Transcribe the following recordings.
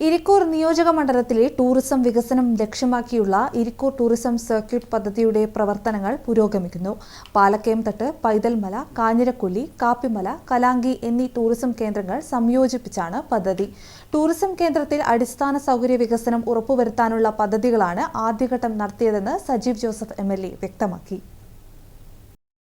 ഇരിക്കൂർ നിയോജക മണ്ഡലത്തിലെ ടൂറിസം വികസനം ലക്ഷ്യമാക്കിയുള്ള ഇരിക്കൂർ ടൂറിസം സർക്യൂട്ട് പദ്ധതിയുടെ പ്രവർത്തനങ്ങൾ പുരോഗമിക്കുന്നു. പാലക്കയം തട്ട് പൈതൽമല കാഞ്ഞിരക്കൊല്ലി കാപ്പിമല കലാങ്കി എന്നീ ടൂറിസം കേന്ദ്രങ്ങൾ സംയോജിപ്പിച്ചാണ് പദ്ധതി. ടൂറിസം കേന്ദ്രത്തിൽ അടിസ്ഥാന സൗകര്യ വികസനം ഉറപ്പുവരുത്താനുള്ള പദ്ധതികളാണ് ആദ്യഘട്ടം നടത്തിയതെന്ന് സജീവ് ജോസഫ് എം വ്യക്തമാക്കി.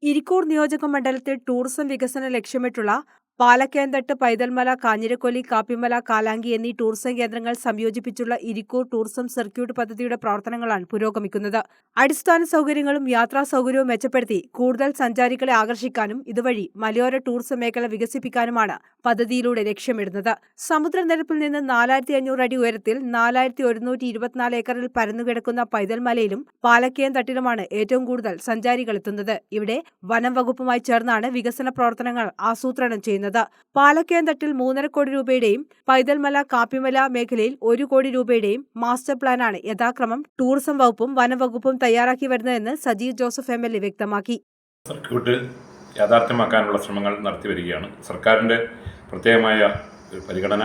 ഇരിക്കൂർ നിയോജക മണ്ഡലത്തിൽ ടൂറിസം വികസനം ലക്ഷ്യമിട്ടുള്ള പാലക്കയന്തട്ട് പൈതൽമല കാഞ്ഞിരക്കൊല്ലി കാപ്പിമല കാലാങ്കി എന്നീ ടൂറിസം കേന്ദ്രങ്ങൾ സംയോജിപ്പിച്ചുള്ള ഇരിക്കൂർ ടൂറിസം സർക്യൂട്ട് പദ്ധതിയുടെ പ്രവർത്തനങ്ങളാണ് പുരോഗമിക്കുന്നത്. അടിസ്ഥാന സൗകര്യങ്ങളും യാത്രാ സൗകര്യവും മെച്ചപ്പെടുത്തി കൂടുതൽ സഞ്ചാരികളെ ആകർഷിക്കാനും ഇതുവഴി മലയോര ടൂറിസം മേഖല വികസിപ്പിക്കാനുമാണ് പദ്ധതിയിലൂടെ ലക്ഷ്യമിടുന്നത്. സമുദ്രനിരപ്പിൽ നിന്ന് നാലായിരത്തി അഞ്ഞൂറ് അടി ഉയരത്തിൽ നാലായിരത്തി ഒരുന്നൂറ്റി ഇരുപത്തിനാല് ഏക്കറിൽ പരന്നുകിടക്കുന്ന പൈതൽമലയിലും പാലക്കേന്തട്ടിലുമാണ് ഏറ്റവും കൂടുതൽ സഞ്ചാരികൾ എത്തുന്നത്. ഇവിടെ വനം വകുപ്പുമായി ചേർന്നാണ് വികസന പ്രവർത്തനങ്ങൾ ആസൂത്രണം ചെയ്യുന്നത്. പാലക്കയം തട്ടിൽ മൂന്നര കോടി രൂപയുടെയും പൈതൽമല കാപ്പിമല മേഖലയിൽ ഒരു കോടി രൂപയുടെയും മാസ്റ്റർ പ്ലാനാണ് യഥാക്രമം ടൂറിസം വകുപ്പും വനവകുപ്പും തയ്യാറാക്കി വരുന്നതെന്ന് Sajeev Joseph M L A വ്യക്തമാക്കി. സർക്യൂട്ട് യാഥാർത്ഥ്യമാക്കാനുള്ള ശ്രമങ്ങൾ നടത്തി വരികയാണ്. സർക്കാരിന്റെ പ്രത്യേകമായ പരിഗണന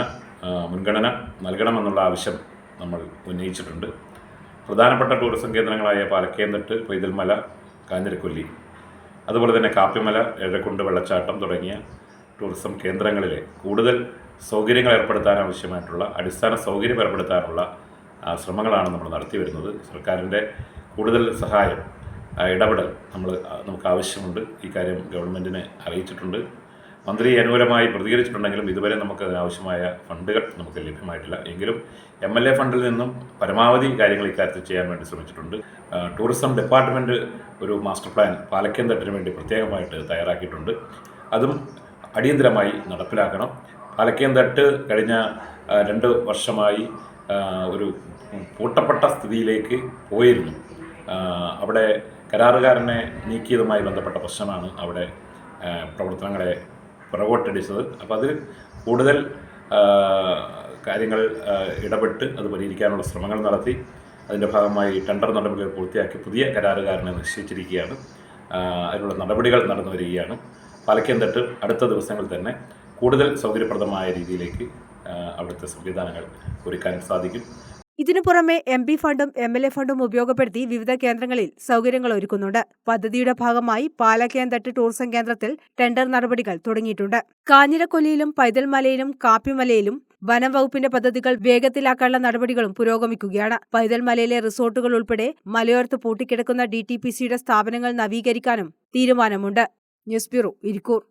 മുൻഗണന നൽകണമെന്നുള്ള ആവശ്യം നമ്മൾ ഉന്നയിച്ചിട്ടുണ്ട്. പ്രധാനപ്പെട്ട ടൂറിസം കേന്ദ്രങ്ങളായ പാലക്കേന്തട്ട് പൈതൽമല കാഞ്ഞിരക്കൊല്ലി അതുപോലെ തന്നെ കാപ്പിമല എഴക്കുണ്ട് വെള്ളച്ചാട്ടം തുടങ്ങിയ ടൂറിസം കേന്ദ്രങ്ങളിൽ കൂടുതൽ സൗകര്യങ്ങൾ ഏർപ്പെടുത്താൻ ആവശ്യമായിട്ടുള്ള അടിസ്ഥാന സൗകര്യം ഏർപ്പെടുത്താനുള്ള ശ്രമങ്ങളാണ് നമ്മൾ നടത്തി വരുന്നത്. സർക്കാരിന്റെ കൂടുതൽ സഹായം ഇടപെടൽ നമ്മൾ നമുക്ക് ആവശ്യമുണ്ട്. ഈ കാര്യം ഗവൺമെന്റിനെ അറിയിച്ചിട്ടുണ്ട്. മന്ത്രി അനുകൂലമായി പ്രതികരിച്ചിട്ടുണ്ടെങ്കിലും ഇതുവരെ നമുക്ക് ആവശ്യമായ ഫണ്ടുകൾ നമുക്ക് ലഭ്യമായിട്ടില്ല. എങ്കിലും എം എൽ എ ഫണ്ടിൽ നിന്നും പരമാവധി കാര്യങ്ങൾ ഇക്കാര്യത്തിൽ ചെയ്യാൻ വേണ്ടി ശ്രമിച്ചിട്ടുണ്ട്. ടൂറിസം ഡിപ്പാർട്ട്മെന്റ് ഒരു മാസ്റ്റർ പ്ലാൻ പാലക്കയം തട്ടിന് വേണ്ടി പ്രത്യേകമായിട്ട് തയ്യാറാക്കിയിട്ടുണ്ട്. അതും അടിയന്തരമായി നടപ്പിലാക്കണം. പാലക്കയം തട്ട് കഴിഞ്ഞ രണ്ട് വർഷമായി ഒരു പൂട്ടപ്പെട്ട സ്ഥിതിയിലേക്ക് പോയിരുന്നു. അവിടെ കരാറുകാരനെ നീക്കിയതുമായി ബന്ധപ്പെട്ട പ്രശ്നമാണ് അവിടെ പ്രവർത്തനങ്ങളെ പുറകോട്ടടിച്ചത്. അപ്പോൾ അതിൽ കൂടുതൽ കാര്യങ്ങൾ ഇടപെട്ട് അത് പരിഹരിക്കാനുള്ള ശ്രമങ്ങൾ നടത്തി. അതിന്റെ ഭാഗമായി ടെൻഡർ നടപടികൾ പൂർത്തിയാക്കി പുതിയ കരാറുകാരനെ നിശ്ചയിച്ചിരിക്കുകയാണ്. അതിനുള്ള നടപടികൾ നടന്നു വരികയാണ് പാലക്കയം തട്ട് അടുത്ത ദിവസങ്ങളിൽ തന്നെ കൂടുതൽ സൗകര്യപ്രദമായ രീതിയിലേക്ക് അവിടുത്തെ സംവിധാനങ്ങൾ ഒരുക്കാൻ സാധിക്കും. ഇതിനു പുറമെ എം പി ഫണ്ടും എം എൽ എ ഫണ്ടും ഉപയോഗപ്പെടുത്തി വിവിധ കേന്ദ്രങ്ങളിൽ സൗകര്യങ്ങൾ ഒരുക്കുന്നുണ്ട്. പദ്ധതിയുടെ ഭാഗമായി പാലക്കയം തട്ട് ടൂറിസം കേന്ദ്രത്തിൽ ടെൻഡർ നടപടികൾ തുടങ്ങിയിട്ടുണ്ട്. കാഞ്ഞിരക്കൊല്ലിയിലും പൈതൽമലയിലും കാപ്പിമലയിലും വനം വകുപ്പിന്റെ പദ്ധതികൾ വേഗത്തിലാക്കാനുള്ള നടപടികളും പുരോഗമിക്കുകയാണ്. പൈതൽമലയിലെ റിസോർട്ടുകൾ ഉൾപ്പെടെ മലയോരത്ത് പൂട്ടിക്കിടക്കുന്ന ഡി ടി പി സിയുടെ സ്ഥാപനങ്ങൾ നവീകരിക്കാനും തീരുമാനമുണ്ട്. Не спиру, Ирикор.